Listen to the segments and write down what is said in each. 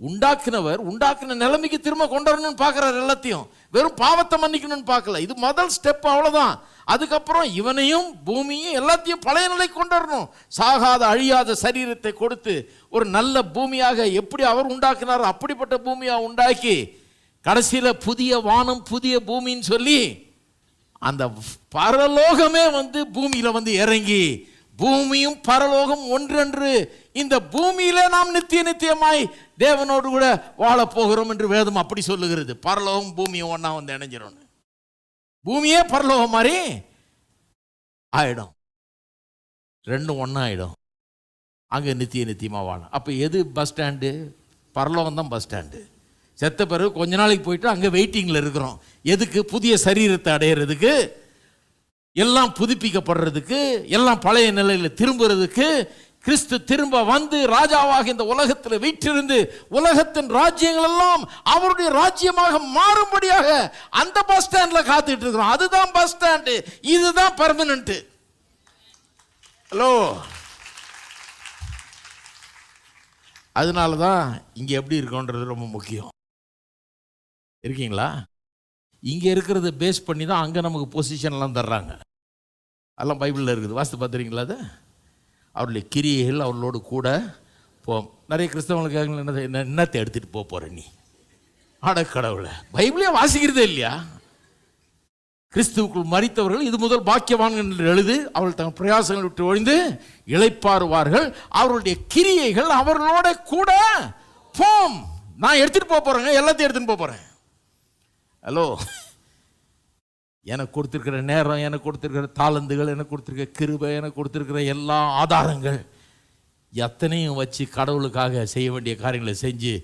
உண்டாக்குனவர் உண்டாக்குன நிலைமைக்கு திரும்ப கொண்டு வரணும்னு பார்க்குறாரு எல்லாத்தையும். வெறும் பாவத்தை மன்னிக்கணும்னு பார்க்கல. இது முதல் ஸ்டெப் அவ்வளோதான் அதுக்கப்புறம் இவனையும் பூமியும் எல்லாத்தையும் பழைய நிலை கொண்டு வரணும். சாகாத அழியாத சரீரத்தை கொடுத்து ஒரு நல்ல பூமியாக எப்படி அவர் உண்டாக்குனாரோ அப்படிப்பட்ட பூமியாக உண்டாக்கி கடைசியில் புதிய வானம் புதிய பூமின்னு சொல்லி அந்த பரலோகமே வந்து பூமியில் வந்து இறங்கி பூமியும் பரலோகம் ஒன்றென்று. இந்த பூமியிலே நாம் நித்திய நித்தியமாய் தேவனோடு கூட வாழப்போகிறோம் என்று வேதம் அப்படி சொல்லுகிறது. பரலோகம் பூமியும் ஒன்றா வந்து இணைஞ்சிரும். பூமியே பரலோகம் மாதிரி ஆயிடும். ரெண்டும் ஒன்றா ஆகிடும் அங்கே நித்திய நித்தியமாக வாழும் அப்போ எது பஸ் ஸ்டாண்டு? பரலோகம் தான் பஸ் ஸ்டாண்டு. செத்த பிறகு கொஞ்ச நாளைக்கு போயிட்டு அங்கே வெயிட்டிங்கில் இருக்கிறோம். எதுக்கு? புதிய சரீரத்தை அடையிறதுக்கு எல்லாம் புதுப்பிக்கப்படுறதுக்கு எல்லாம் பழைய நிலையில் திரும்புறதுக்கு கிறிஸ்து திரும்ப வந்து ராஜாவாக இந்த உலகத்தில் வீற்றிருந்து உலகத்தின் ராஜ்யங்கள் எல்லாம் அவருடைய ராஜ்யமாக மாறும்படியாக அந்த பஸ் ஸ்டாண்டில் காத்துட்டு இருக்கிறோம் அதுதான் பஸ் ஸ்டாண்டு இதுதான் பர்மனண்ட்டு ஹலோ அதனால தான் இங்கே எப்படி இருக்கோன்றது ரொம்ப முக்கியம். இருக்கீங்களா? இங்கே இருக்கிறத பேஸ் பண்ணி தான் அங்கே நமக்கு பொசிஷன்லாம் தர்றாங்க. அதெல்லாம் பைபிளில் இருக்குது. வாஸ்து பார்த்துறீங்களா அது? அவருடைய கிரியைகள் அவர்களோடு கூட போம் நிறைய கிறிஸ்தவங்களுக்காக என்ன என்ன என்னத்தை எடுத்துகிட்டு போக போகிற நீ? ஆட கடவுளை. பைபிளே வாசிக்கிறதே இல்லையா? கிறிஸ்துவுக்குள் மறித்தவர்கள் இது முதல் பாக்கியவான்கள் என்று எழுது அவர்கள் தங்கள் பிரயாசங்களை விட்டு ஒழிந்து இளைப்பாறுவார்கள். அவர்களுடைய கிரியைகள் அவர்களோட கூட போம். நான் எடுத்துகிட்டு போக போகிறேங்க எல்லாத்தையும் எடுத்துகிட்டு போக போகிறேன் ஹலோ எனக்கு கொடுத்துருக்கிற நேரம் எனக்கு கொடுத்துருக்கிற தாளந்துகள் எனக்கு கொடுத்துருக்கிற கிருபை எனக்கு கொடுத்துருக்கிற எல்லா ஆதாரங்கள் எத்தனையும் வச்சு கடவுளுக்காக செய்ய வேண்டிய காரியங்களை செஞ்சு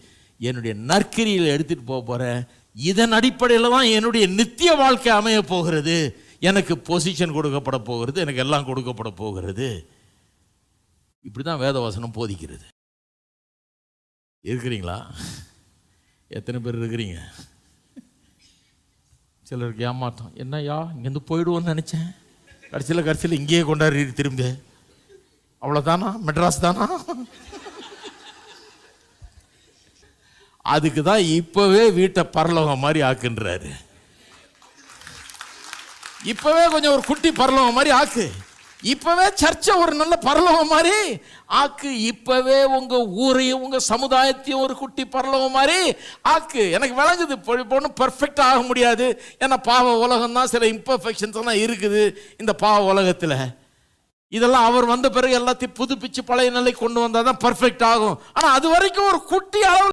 என்னுடைய நற்கிரியில் எடுத்துகிட்டு போக போகிறேன் இதன் அடிப்படையில் தான் என்னுடைய நித்திய வாழ்க்கை அமைய போகிறது. எனக்கு பொசிஷன் கொடுக்கப்பட போகிறது. எனக்கு எல்லாம் கொடுக்கப்பட போகிறது. இப்படி தான் வேதவசனம் போதிக்கிறது. இருக்கிறீங்களா? எத்தனை பேர் இருக்கிறீங்க? சிலருக்கு ஏமாற்றம். என்னய்யா இங்கேருந்து போயிடுவோன்னு நினச்சேன். கடைசியில் கடைசியில் இங்கேயே கொண்டாடி திரும்பி அவ்வளோதானா மெட்ராஸ் தானா? அதுக்கு தான் இப்போவே வீட்டை பரலோகம் மாதிரி ஆக்குன்றாரு. இப்போவே கொஞ்சம் ஒரு குட்டி பரலோகம் மாதிரி ஆக்கு. இப்போவே சர்ச்சை ஒரு நல்ல பரலோகம் மாதிரி. ஆக்கு இப்போவே உங்க ஊரையும் உங்க சமுதாயத்தையும் ஒரு குட்டி பரலோகம் மாதிரி. ஆக்கு எனக்கு விளங்குது. ஒன்றும் பர்ஃபெக்ட் ஆக முடியாது. ஏன்னா பாவ உலகம் தான் சில இம்பர்ஃபெக்ஷன்ஸ் எல்லாம் இருக்குது இந்த பாவ உலகத்தில். இதெல்லாம் அவர் வந்த பிறகு எல்லாத்தையும் புதுப்பிச்சு பழைய நிலை கொண்டு வந்தால் தான் பர்ஃபெக்ட் ஆகும். ஆனால் அது வரைக்கும் ஒரு குட்டி அளவு